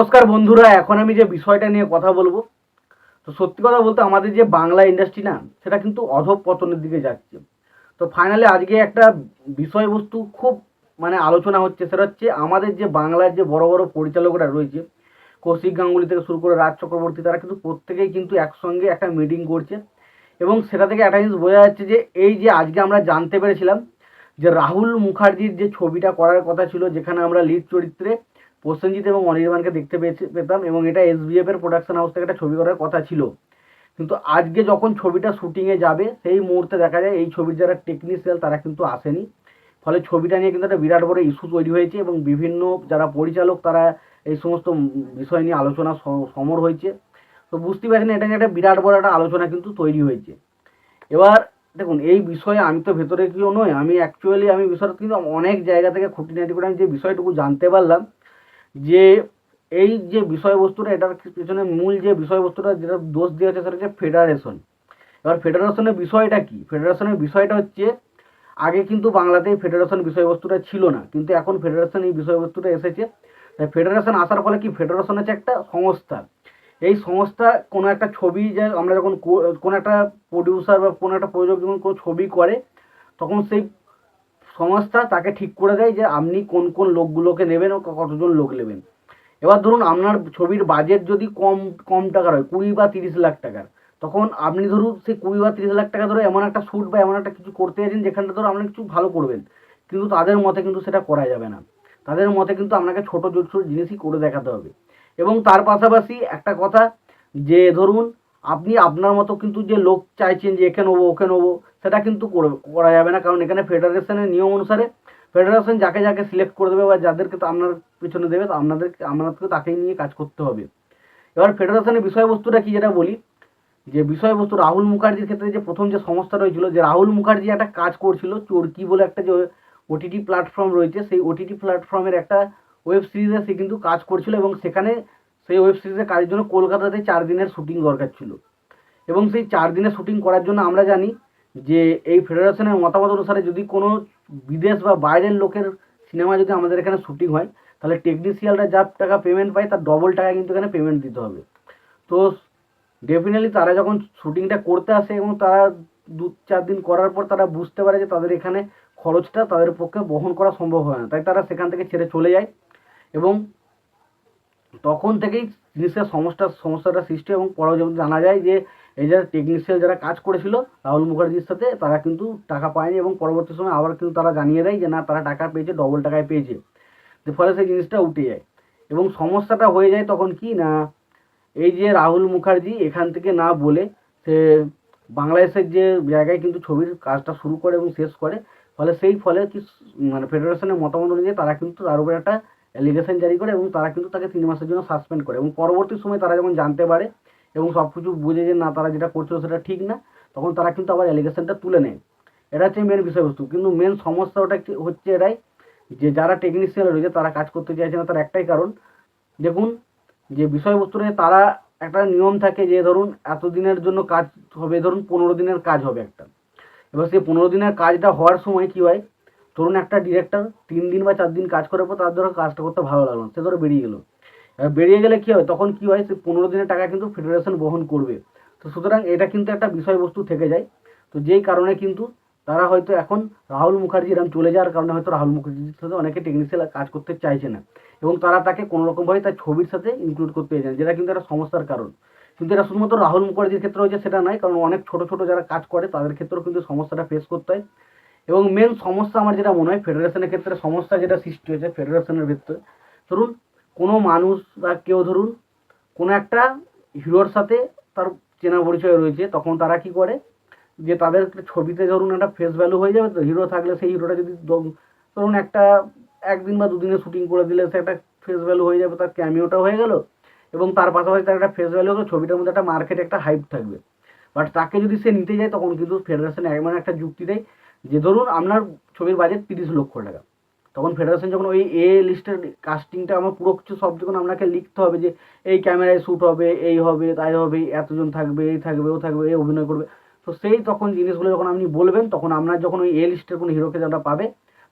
নমস্কার বন্ধুরা, এখন আমি যে বিষয়টা নিয়ে কথা বলব, তো সত্যি কথা বলতে আমাদের যে বাংলা ইন্ডাস্ট্রি না, সেটা কিন্তু অধঃপতনের দিকে যাচ্ছে। তো ফাইনালি আজকে একটা বিষয়বস্তু খুব মানে আলোচনা হচ্ছে, সেটা হচ্ছে আমাদের যে বাংলার যে বড় বড় পরিচালকরা রয়েছে, কৌশিক গাঙ্গুলি থেকে শুরু করে রাজ চক্রবর্তী, তারা কিন্তু প্রত্যেকেই কিন্তু একসঙ্গে একটা মিটিং করছে। এবং সেটা থেকে একটা জিনিস বোঝা যাচ্ছে যে, এই যে আজকে আমরা জানতে পেরেছিলাম যে রাহুল মুখার্জির যে ছবিটা করার কথা ছিল, যেখানে আমরা লিড চরিত্রে প্রসেনজিৎ এবং অনির্বাণকে দেখতে পেয়েছি পেতাম এবং এটা এসবিএফ এর প্রোডাকশন হাউস থেকে একটা ছবি করার কথা ছিল। কিন্তু আজকে যখন ছবিটা শুটিংয়ে যাবে, সেই মুহূর্তে দেখা যায় এই ছবির যারা টেকনিশিয়াল তারা কিন্তু আসেনি। ফলে ছবিটা নিয়ে কিন্তু একটা বিরাট বড় ইস্যু তৈরি হয়েছে এবং বিভিন্ন যারা পরিচালক তারা এই সমস্ত বিষয় নিয়ে আলোচনা সমর হয়েছে। তো বুঝতে পারছেন এটা নিয়ে একটা বিরাট বড় একটা আলোচনা কিন্তু তৈরি হয়েছে। এবার দেখুন, এই বিষয়ে আমি তো ভেতরে কেউ নয় আমি অ্যাকচুয়ালি আমি বিষয়টা কিন্তু অনেক জায়গা থেকে খুঁটিনাটি করে আমি যে বিষয়টুকু জানতে পারলাম যে এই যে বিষয়বস্তুটা, এটার পেছনে মূল যে বিষয়বস্তুটা, যেটা দোষ দেওয়া হচ্ছে সেটা হচ্ছে ফেডারেশন এবার ফেডারেশনের বিষয়টা কি? ফেডারেশনের বিষয়টা হচ্ছে, আগে কিন্তু বাংলাতেই ফেডারেশন বিষয়বস্তুটা ছিল না, কিন্তু এখন ফেডারেশন এই বিষয়বস্তুটা এসেছে। তাই ফেডারেশন আসার ফলে কি? ফেডারেশন হচ্ছে একটা সংস্থা। এই সংস্থা কোনো একটা ছবি যে আমরা যখন কোনো একটা প্রডিউসার বা কোনো একটা প্রযোজক যখন কোনো ছবি করে, তখন সেই সংস্থা তাকে ঠিক করে দেয় যে আপনি কোন কোন লোকগুলোকে নেবেন ও কতজন লোক নেবেন। এবার ধরুন আপনার ছবির বাজেট যদি কম কম টাকার হয়, কুড়ি বা তিরিশ লাখ টাকার, তখন আপনি ধরুন সেই কুড়ি বা তিরিশ লাখ টাকা ধরে এমন একটা শ্যুট বা এমন একটা কিছু করতে যাচ্ছেন যেখানটা ধরো আপনি কিছু ভালো করবেন, কিন্তু তাদের মতে কিন্তু সেটা করা যাবে না। তাদের মতে কিন্তু আপনাকে ছোটো ছোটো জিনিসই করে দেখাতে হবে। এবং তার পাশাপাশি একটা কথা যে ধরুন আপনি আপনার মতো কিন্তু যে লোক চাইছেন যে একে নেব, ওকে নেব, সেটা কিন্তু করে- যাবে না। কারণ এখানে ফেডারেশনের নিয়ম অনুসারে ফেডারেশন যাকে যাকে সিলেক্ট করে দেবে বা যাদেরকে তো আপনার পিছনে দেবে, তো আপনাদের আপনাদেরকে তাকেই নিয়ে কাজ করতে হবে। এবার ফেডারেশনের বিষয়বস্তুটা কি যেটা বলি? যে বিষয়বস্তু রাহুল মুখার্জির ক্ষেত্রে যে প্রথম যে সমস্যাটা হয়েছিল যে রাহুল মুখার্জি একটা কাজ করছিল, চোরকি বলে একটা যে ওটিটি প্ল্যাটফর্ম রয়েছে, সেই ওটিটি প্ল্যাটফর্মের একটা ওয়েব সিরিজে সে কিন্তু কাজ করছিল এবং সেখানে সেই ওয়েব সিরিজের কাজের জন্য কলকাতাতে চার দিনের শুটিং দরকার ছিল। এবং সেই চার দিনের শুটিং করার জন্য আমরা জানি যে এই ফেডারেশনের মতামত অনুসারে যদি কোনো বিদেশ বা বাইরের লোকের সিনেমা যদি আমাদের এখানে শুটিং হয়, তাহলে টেকনিশিয়ালরা যা টাকা পেমেন্ট পায়, তার ডবল টাকা কিন্তু এখানে পেমেন্ট দিতে হবে। তো ডেফিনেটলি তারা যখন শুটিংটা করতে আসে এবং তারা দু চার দিন করার পর তারা বুঝতে পারে যে তাদের এখানে খরচটা তাদের পক্ষে বহন করা সম্ভব হয় না। তাই তারা সেখান থেকে ছেড়ে চলে যায় এবং তখন থেকেই জিনিসের সমস্যা, সমস্যাটা সৃষ্টি এবং পরে যখন জানা যায় যে এই যারা টেকনিশিয়াল যারা কাজ করেছিল রাহুল মুখার্জির সাথে, তারা কিন্তু টাকা পায়নি এবং পরবর্তী সময় আবার কিন্তু তারা জানিয়ে দেয় যে, না, তারা টাকা পেয়েছে ডবল টাকায় পেয়েছে। ফলে সেই জিনিসটা উঠে যায়। এবং সমস্যাটা হয়ে যায় তখন কি না, এই যে রাহুল মুখার্জি এখান থেকে না বলে সে বাংলাদেশের যে জায়গায় কিন্তু ছবির কাজটা শুরু করে এবং শেষ করে, ফলে সেই ফলে কি মানে ফেডারেশনের মতামত অনুযায়ী তারা কিন্তু তার উপরে একটা অ্যালিগেশন জারি করে এবং তারা কিন্তু তাকে তিন মাসের জন্য সাসপেন্ড করে। এবং পরবর্তী সময় তারা যখন জানতে পারে এবং সব কিছু বুঝে যে না, তারা যেটা করছিল সেটা ঠিক না, তখন তারা কিন্তু আবার অ্যালিগেশনটা তুলে নেয়। এটা হচ্ছে মেন বিষয়বস্তু। কিন্তু মেন সমস্যা ওটা হচ্ছে এটাই যে যারা টেকনিশিয়ান রয়েছে, তারা কাজ করতে চাইছে না, তার একটাই কারণ। দেখুন, যে বিষয়বস্তুটা তারা একটা নিয়ম থাকে যে, ধরুন, এতদিনের জন্য কাজ হবে, ধরুন, পনেরো দিনের কাজ হবে একটা। এবার সেই পনেরো দিনের কাজটা হওয়ার সময় কী হয়? ধরুন একটা ডিরেক্টর তিন দিন বা চার দিন কাজ করার পর তার ধরো কাজটা করতে ভালো লাগল সে ধরো বেরিয়ে গেলো। এবার বেরিয়ে গেলে কী হয়? তখন কী হয়? সে পনেরো দিনের টাকা কিন্তু ফেডারেশন বহন করবে। তো সুতরাং এটা কিন্তু একটা বিষয়বস্তু থেকে যায়। তো যেই কারণে কিন্তু তারা হয়তো এখন রাহুল মুখার্জি এরকম চলে যাওয়ার কারণে হয়তো রাহুল মুখার্জির সাথে অনেকে টেকনিশিয়াল কাজ করতে চাইছে না। এবং তারা তাকে কোনো রকমভাবে তার ছবির সাথে ইনক্লুড করতে চাইছে যেটা কিন্তু একটা সমস্যার কারণ। কিন্তু এটা শুধুমাত্র রাহুল মুখার্জির ক্ষেত্রে হয়েছে সেটা নয়, কারণ অনেক ছোট ছোট যারা কাজ করে, তাদের ক্ষেত্রেও কিন্তু সমস্যাটা ফেস করতে হয়। এবং মেন সমস্যা আমার যেটা মনে হয় ফেডারেশনের ক্ষেত্রে, সমস্যা যেটা সৃষ্টি হয়েছে ফেডারেশনের ভিতরে ধরুন কোনো মানুষ বা কেউ ধরুন কোনো একটা হিরোর সাথে তার চেনা পরিচয় রয়েছে, তখন তারা কি করে? যে তাদের ছবিতে ধরুন একটা ফেস ভ্যালু হয়ে যাবে, তো হিরো থাকলে সেই হিরোটা যদি ধরুন একটা একদিন বা দুদিনে শুটিং করে দিলে সে একটা ফেস ভ্যালু হয়ে যাবে, তার ক্যামিওটা হয়ে গেল এবং তার পাশাপাশি তার একটা ফেস ভ্যালু হলো ছবিটার মধ্যে একটা মার্কেটে একটা হাইপ থাকবে। বাট তাকে যদি সে নিতে যায়, তখন কিন্তু ফেডারেশন এমন একটা যুক্তি দেয় যে ধরুন আপনার ছবির বাজেট তিরিশ লক্ষ টাকা। তখন ফেডারেশন যখন ওই এ লিস্টের কাস্টিংটা আমার পুরো কিছু সব যখন আপনাকে লিখতে হবে যে, এই ক্যামেরায় শ্যুট হবে, এই হবে, তাই হবে, এতজন থাকবে, এই থাকবে, ও থাকবে, এই অভিনয় করবে। তো সেই তখন জিনিসগুলো যখন আপনি বলবেন, তখন আপনার যখন ওই এ লিস্টের কোনো হিরোকে যারা পাবে,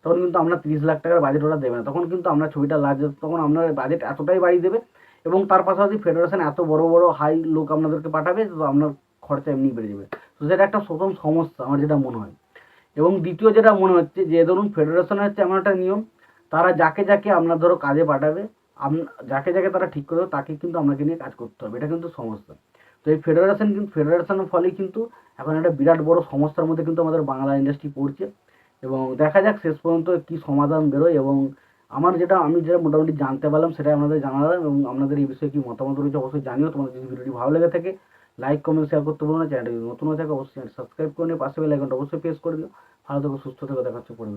তখন কিন্তু আপনার তিরিশ লাখ টাকার বাজেট ওরা দেবে না। তখন কিন্তু আপনার ছবিটা লার্জ তখন আপনার বাজেট এতটাই বাড়িয়ে দেবে এবং তার পাশাপাশি ফেডারেশন এত বড় বড় হাই লোক আপনাদেরকে পাঠাবে, তো আপনার খরচা এমনি বেড়ে যাবে। তো সেটা একটা প্রথম সমস্যা, আমার যেটা মনে হয়। এবং দ্বিতীয় যেটা মনে হচ্ছে যে, ধরুন ফেডারেশনের হচ্ছে এমন একটা নিয়ম, তারা যাকে যাকে আপনার ধরো কাজে পাঠাবে যাকে যাকে তারা ঠিক করে দেবে, তাকে কিন্তু আপনাকে নিয়ে কাজ করতে হবে। এটা কিন্তু সমস্যা। তো এই ফেডারেশন কিন্তু ফেডারেশনের ফলে কিন্তু এখন একটা বিরাট বড় সমস্যার মধ্যে কিন্তু আমাদের বাংলা ইন্ডাস্ট্রি পড়ছে। এবং দেখা যাক, শেষ পর্যন্ত কি সমাধান বেরোয় এবং আমার যেটা, আমি যেটা মোটামুটি জানতে পারলাম সেটা আপনাদের জানালাম এবং আপনাদের এই বিষয়ে কি মতামত রয়েছে অবশ্যই জানিও। তোমাদের যদি ভিডিওটি ভালো লেগে থাকে লাইক কমেন্ট শেয়ার করতে ভুলো না চ্যানেলটি নতুন হয়ে থাকে, অবশ্যই সাবস্ক্রাইব করে নিয়ে পাশে বেল আইকনটা অবশ্যই প্রেস করে দিও। ভালো থেকো, সুস্থ থেকো দেখা হচ্ছে পরে